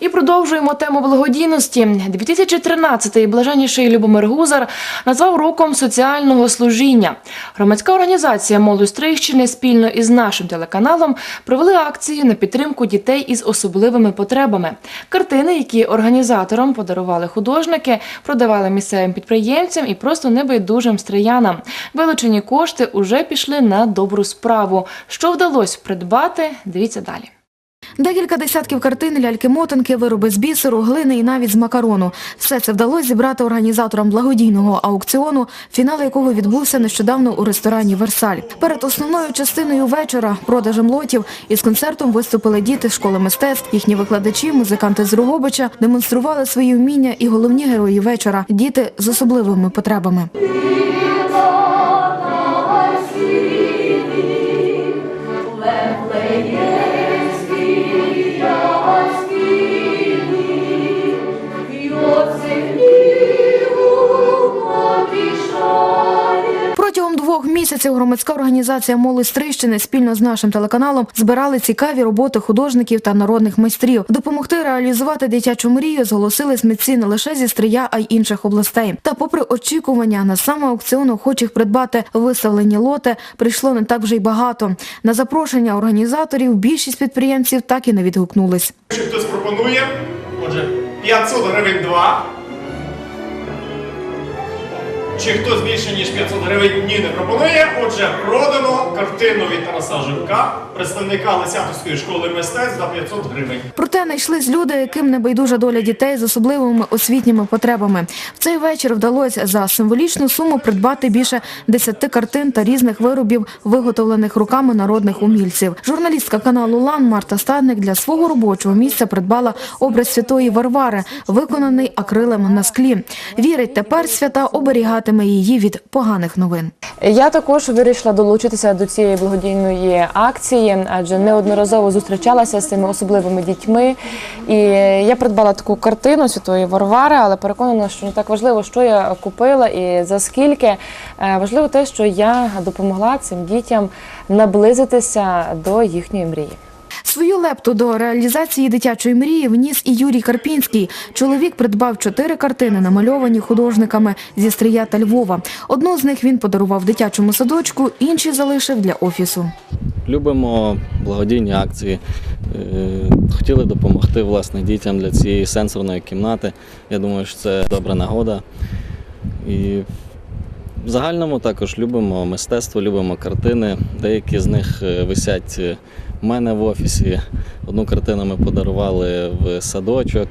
І продовжуємо тему благодійності. 2013-й блаженніший Любомир Гузар назвав роком соціального служіння. Громадська організація «Молодь Стрийщини» спільно із нашим телеканалом провели акцію на підтримку дітей із особливими потребами. Картини, які організаторам подарували художники, продавали місцевим підприємцям і просто небайдужим стріянам. Вилучені кошти уже пішли на добру справу. Що вдалося придбати? Дивіться далі. Декілька десятків картин, ляльки-мотанки, вироби з бісеру, глини і навіть з макарону. Все це вдалося зібрати організаторам благодійного аукціону, фінал якого відбувся нещодавно у ресторані Версаль. Перед основною частиною вечора, продажем лотів, із концертом виступили діти школи мистецтв. Їхні викладачі, музиканти з Рогобича демонстрували свої вміння і головні герої вечора діти з особливими потребами. Місяців громадська організація «Молодь Стрийщини» спільно з нашим телеканалом збирали цікаві роботи художників та народних майстрів. Допомогти реалізувати дитячу мрію зголосились митці не лише зі Стрия, а й інших областей. Та, попри очікування, на саме аукціон охочих придбати виставлені лоти прийшло не так вже й багато. На запрошення організаторів більшість підприємців так і не відгукнулись. Якщо хтось пропонує, отже, 500 гривень 2. Чи хтось більше, ніж 500 гривень ні не пропонує? Отже, продано картину від Тараса Живка, представника Лисятовської школи мистецтв за 500 гривень. Проте знайшлись люди, яким не байдужа доля дітей з особливими освітніми потребами. В цей вечір вдалося за символічну суму придбати більше 10 картин та різних виробів, виготовлених руками народних умільців. Журналістка каналу Лан Марта Стадник для свого робочого місця придбала образ святої Варвари, виконаний акрилем на склі. Вірить, тепер свята оберігатиме її від поганих новин. Я також вирішила долучитися до цієї благодійної акції, адже неодноразово зустрічалася з цими особливими дітьми. І я придбала таку картину Святої Варвари, але переконана, що не так важливо, що я купила і за скільки. Е, Важливо те, що я допомогла цим дітям наблизитися до їхньої мрії. Свою лепту до реалізації дитячої мрії вніс і Юрій Карпінський. Чоловік придбав чотири картини, намальовані художниками зі Стрия та Львова. Одну з них він подарував дитячому садочку, інші залишив для офісу. Любимо благодійні акції. Е, Хотіли допомогти власне дітям для цієї сенсорної кімнати. Я думаю, що це добра нагода. І в загальному також любимо мистецтво, любимо картини. Деякі з них е, висять в мене в офісі. Одну картину ми подарували в садочок.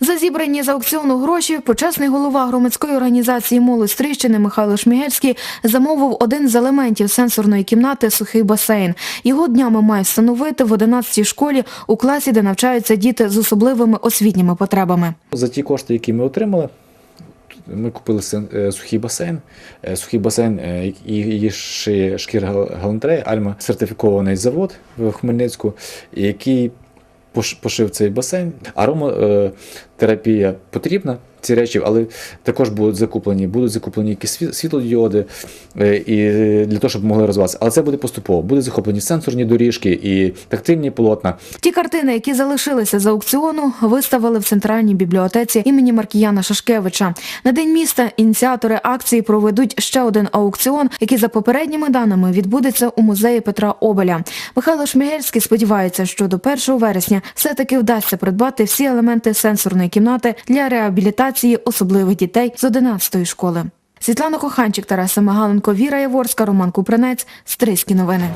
За зібрані з аукціону гроші почесний голова громадської організації «Молодь Стрийщини» Михайло Шмігельський замовив один з елементів сенсорної кімнати сухий басейн. Його днями має встановити в 11-й школі у класі, де навчаються діти з особливими освітніми потребами. За ті кошти, які ми отримали, ми купили е, сухий басейн. Е, Сухий басейн е, і її шиє шкір Гал- галантереї, Альма сертифікований завод в Хмельницьку, який пошив цей басейн. Ароматерапія потрібна. Ці речі, але також будуть закуплені, будуть закуплені якісь сві- світлодіоди е, і для того, щоб могли розвиватися. Але це буде поступово. Будуть захоплені сенсорні доріжки і тактильні полотна. Ті картини, які залишилися з аукціону, виставили в центральній бібліотеці імені Маркіяна Шашкевича. На день міста ініціатори акції проведуть ще один аукціон, який за попередніми даними відбудеться у музеї Петра Обеля. Михайло Шмігельський сподівається, що до 1 вересня все-таки вдасться придбати всі елементи сенсорної кімнати для реабілітації особливих дітей з 11-ї школи. Світлана Коханчик, Тараса Магаленко, Віра Яворська, Роман Купринець, Стрийські новини.